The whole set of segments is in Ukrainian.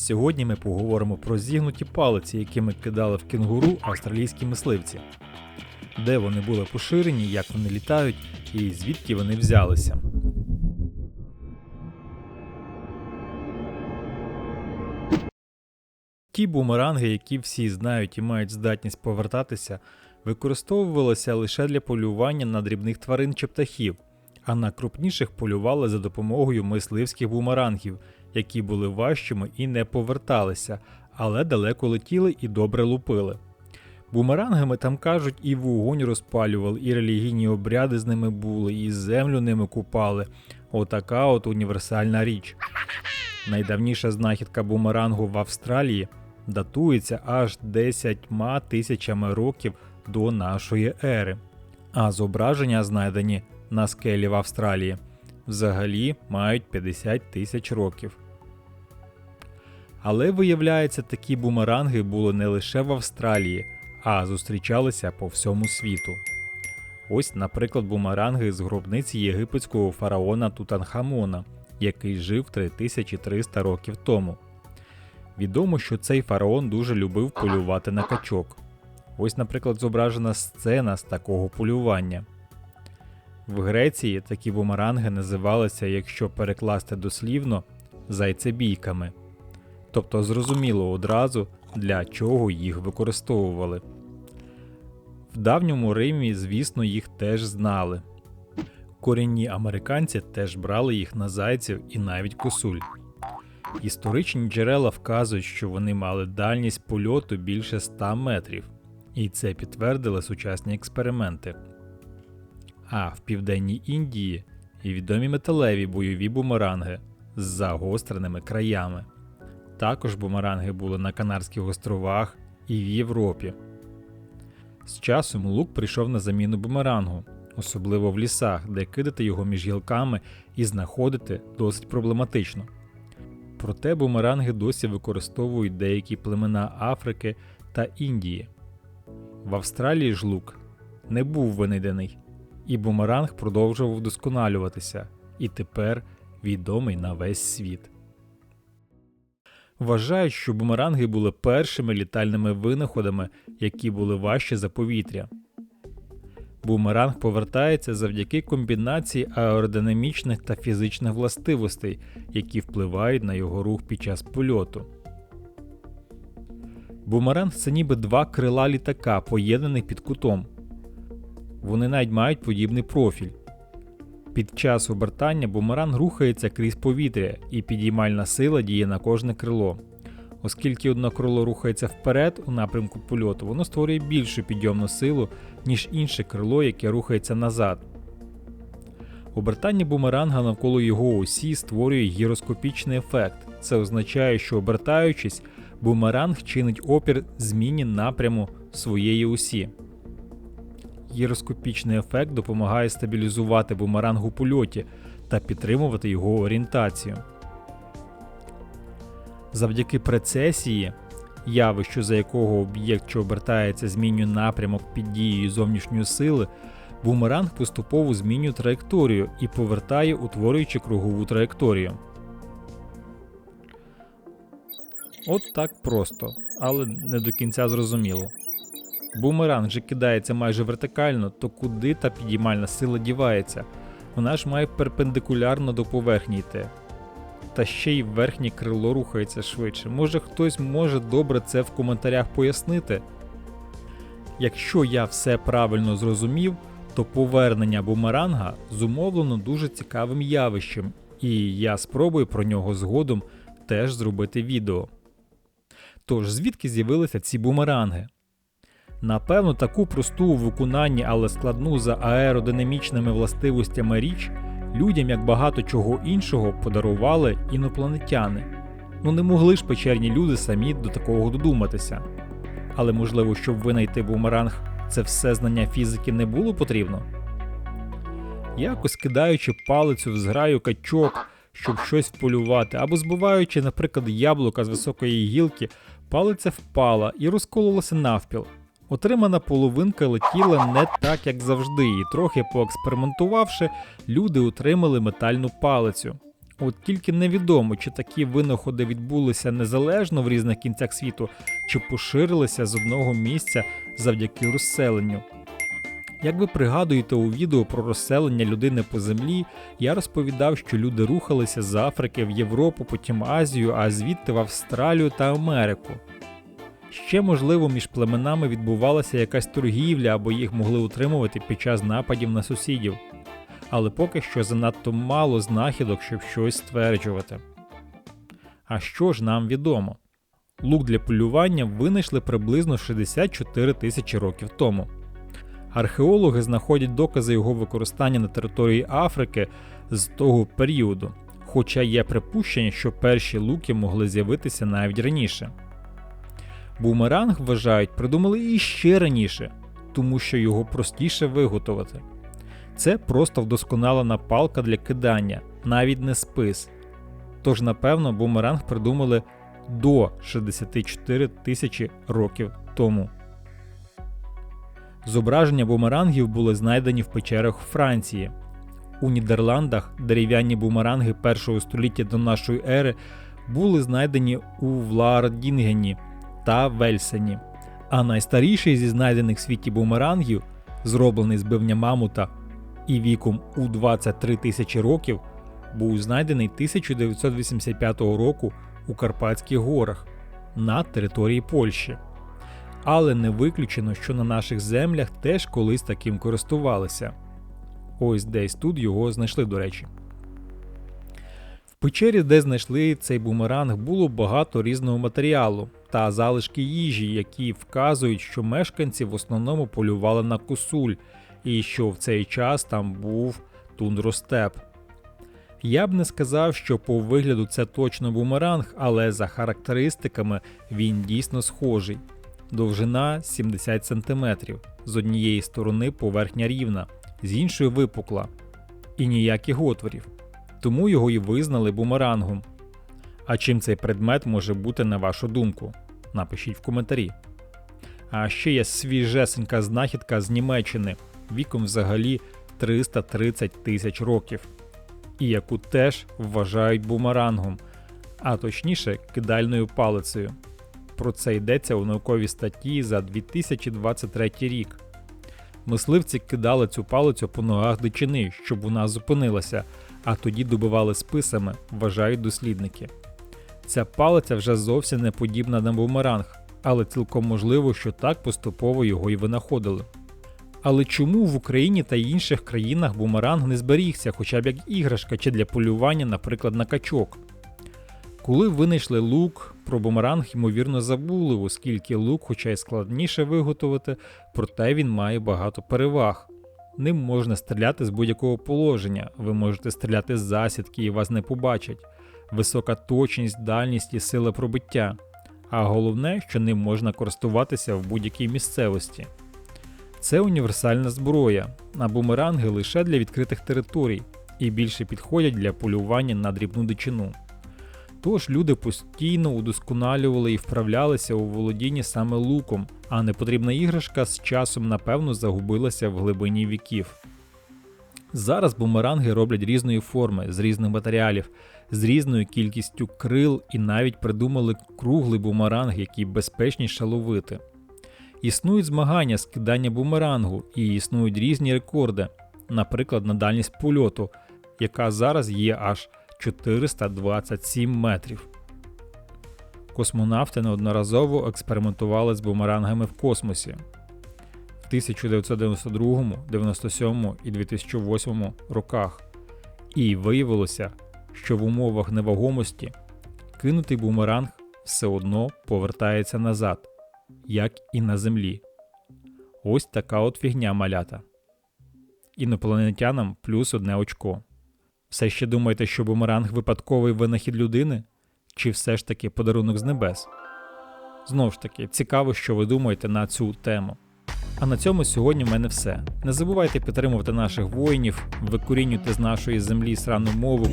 Сьогодні ми поговоримо про зігнуті палиці, якими кидали в кенгуру австралійські мисливці. Де вони були поширені, як вони літають і звідки вони взялися. Ті бумеранги, які всі знають і мають здатність повертатися, використовувалися лише для полювання на дрібних тварин чи птахів, а на крупніших полювали за допомогою мисливських бумерангів, які були важчими і не поверталися, але далеко летіли і добре лупили. Бумерангами там кажуть, і вогонь розпалювали, і релігійні обряди з ними були, і землю ними купали. Отака от універсальна річ. Найдавніша знахідка бумерангу в Австралії датується аж 10 тисячами років до нашої ери. А зображення, знайдені на скелі в Австралії, взагалі мають 50 тисяч років. Але виявляється, такі бумеранги були не лише в Австралії, а зустрічалися по всьому світу. Ось, наприклад, бумеранги з гробниці єгипетського фараона Тутанхамона, який жив 3300 років тому. Відомо, що цей фараон дуже любив полювати на качок. Ось, наприклад, зображена сцена з такого полювання. В Греції такі бумеранги називалися, якщо перекласти дослівно, зайцебійками. Тобто зрозуміло одразу, для чого їх використовували. В давньому Римі, звісно, їх теж знали. Корінні американці теж брали їх на зайців і навіть косуль. Історичні джерела вказують, що вони мали дальність польоту більше 100 метрів, і це підтвердили сучасні експерименти. А в південній Індії і відомі металеві бойові бумеранги з загостреними краями. Також бумеранги були на Канарських островах і в Європі. З часом лук прийшов на заміну бумерангу, особливо в лісах, де кидати його між гілками і знаходити досить проблематично. Проте бумеранги досі використовують деякі племена Африки та Індії. В Австралії ж лук не був винайдений, і бумеранг продовжував вдосконалюватися і тепер відомий на весь світ. Вважають, що бумеранги були першими літальними винаходами, які були важчі за повітря. Бумеранг повертається завдяки комбінації аеродинамічних та фізичних властивостей, які впливають на його рух під час польоту. Бумеранг це ніби два крила літака, поєднаних під кутом. Вони навіть мають подібний профіль. Під час обертання бумеранг рухається крізь повітря, і підіймальна сила діє на кожне крило. Оскільки одне крило рухається вперед у напрямку польоту, воно створює більшу підйомну силу, ніж інше крило, яке рухається назад. Обертання бумеранга навколо його осі створює гіроскопічний ефект. Це означає, що обертаючись, бумеранг чинить опір зміні напряму своєї осі. Гіроскопічний ефект допомагає стабілізувати бумеранг у польоті та підтримувати його орієнтацію. Завдяки прецесії, явищу, за якого об'єкт, що обертається, змінює напрямок під дією зовнішньої сили, бумеранг поступово змінює траєкторію і повертає, утворюючи кругову траєкторію. От так просто, але не до кінця зрозуміло. Бумеранг же кидається майже вертикально, то куди та підіймальна сила дівається? Вона ж має перпендикулярно до поверхні йти. Та ще й верхнє крило рухається швидше. Може хтось може добре це в коментарях пояснити? Якщо я все правильно зрозумів, то повернення бумеранга зумовлено дуже цікавим явищем, і я спробую про нього згодом теж зробити відео. Тож, звідки з'явилися ці бумеранги? Напевно, таку просту у виконанні, але складну за аеродинамічними властивостями річ людям, як багато чого іншого, подарували інопланетяни. Ну не могли ж печерні люди самі до такого додуматися. Але можливо, щоб винайти бумеранг, це все знання фізики не було потрібно. Якось кидаючи палицю в зграю качок, щоб щось полювати, або збиваючи, наприклад, яблука з високої гілки, палиця впала і розкололася навпіл. Отримана половинка летіла не так, як завжди, і трохи поекспериментувавши, люди отримали метальну палицю. От тільки невідомо, чи такі винаходи відбулися незалежно в різних кінцях світу, чи поширилися з одного місця завдяки розселенню. Як ви пригадуєте у відео про розселення людини по землі, я розповідав, що люди рухалися з Африки в Європу, потім Азію, а звідти в Австралію та Америку. Ще, можливо, між племенами відбувалася якась торгівля або їх могли утримувати під час нападів на сусідів. Але поки що занадто мало знахідок, щоб щось стверджувати. А що ж нам відомо? Лук для полювання винайшли приблизно 64 тисячі років тому. Археологи знаходять докази його використання на території Африки з того періоду, хоча є припущення, що перші луки могли з'явитися навіть раніше. Бумеранг вважають придумали іще раніше, тому що його простіше виготовити. Це просто вдосконалена палка для кидання, навіть не спис. Тож, напевно, бумеранг придумали до 64 тисячі років тому. Зображення бумерангів були знайдені в печерах Франції. У Нідерландах дерев'яні бумеранги першого століття до нашої ери були знайдені у Влардінгені та Вельсені. А найстаріший зі знайдених в світі бумерангів, зроблений з бивня мамута і віком у 23 тисячі років, був знайдений 1985 року у Карпатських горах на території Польщі. Але не виключено, що на наших землях теж колись таким користувалися. Ось десь тут його знайшли, до речі. В печері, де знайшли цей бумеранг, було багато різного матеріалу та залишки їжі, які вказують, що мешканці в основному полювали на косуль, і що в цей час там був тундростеп. Я б не сказав, що по вигляду це точно бумеранг, але за характеристиками він дійсно схожий. Довжина 70 см, з однієї сторони поверхня рівна, з іншої випукла, і ніяких отворів. Тому його і визнали бумерангом. А чим цей предмет може бути на вашу думку? Напишіть в коментарі. А ще є свіжесенька знахідка з Німеччини віком взагалі 330 тисяч років, і яку теж вважають бумерангом, а точніше кидальною палицею. Про це йдеться у науковій статті за 2023 рік. Мисливці кидали цю палицю по ногах дичини, щоб вона зупинилася, а тоді добивали списами, вважають дослідники. Ця палиця вже зовсім не подібна на бумеранг, але цілком можливо, що так поступово його і винаходили. Але чому в Україні та інших країнах бумеранг не зберігся, хоча б як іграшка чи для полювання, наприклад, на качок? Коли винайшли лук, про бумеранг ймовірно забули, оскільки лук, хоча й складніше виготовити, проте він має багато переваг. Ним можна стріляти з будь-якого положення, ви можете стріляти з засідки і вас не побачать, висока точність, дальність і сила пробиття. А головне, що ним можна користуватися в будь-якій місцевості. Це універсальна зброя, а бумеранги лише для відкритих територій і більше підходять для полювання на дрібну дичину. Тож люди постійно удосконалювали і вправлялися у володінні саме луком, а непотрібна іграшка з часом, напевно, загубилася в глибині віків. Зараз бумеранги роблять різної форми, з різних матеріалів, з різною кількістю крил і навіть придумали круглий бумеранг, який безпечніше ловити. Існують змагання з кидання бумерангу і існують різні рекорди, наприклад, на дальність польоту, яка зараз є аж 427 метрів. Космонавти неодноразово експериментували з бумерангами в космосі. В 1992, 97 і 2008 роках. І виявилося, що в умовах невагомості кинутий бумеранг все одно повертається назад, як і на Землі. Ось така от фігня малята. Інопланетянам плюс одне очко. Все ще думаєте, що бумеранг випадковий винахід людини? Чи все ж таки подарунок з небес? Знову ж таки, цікаво, що ви думаєте на цю тему. А на цьому сьогодні в мене все. Не забувайте підтримувати наших воїнів, викорінюйте з нашої землі срану мову,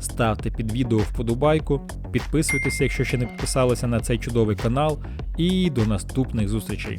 ставте під відео вподобайку, підписуйтеся, якщо ще не підписалися на цей чудовий канал, і до наступних зустрічей.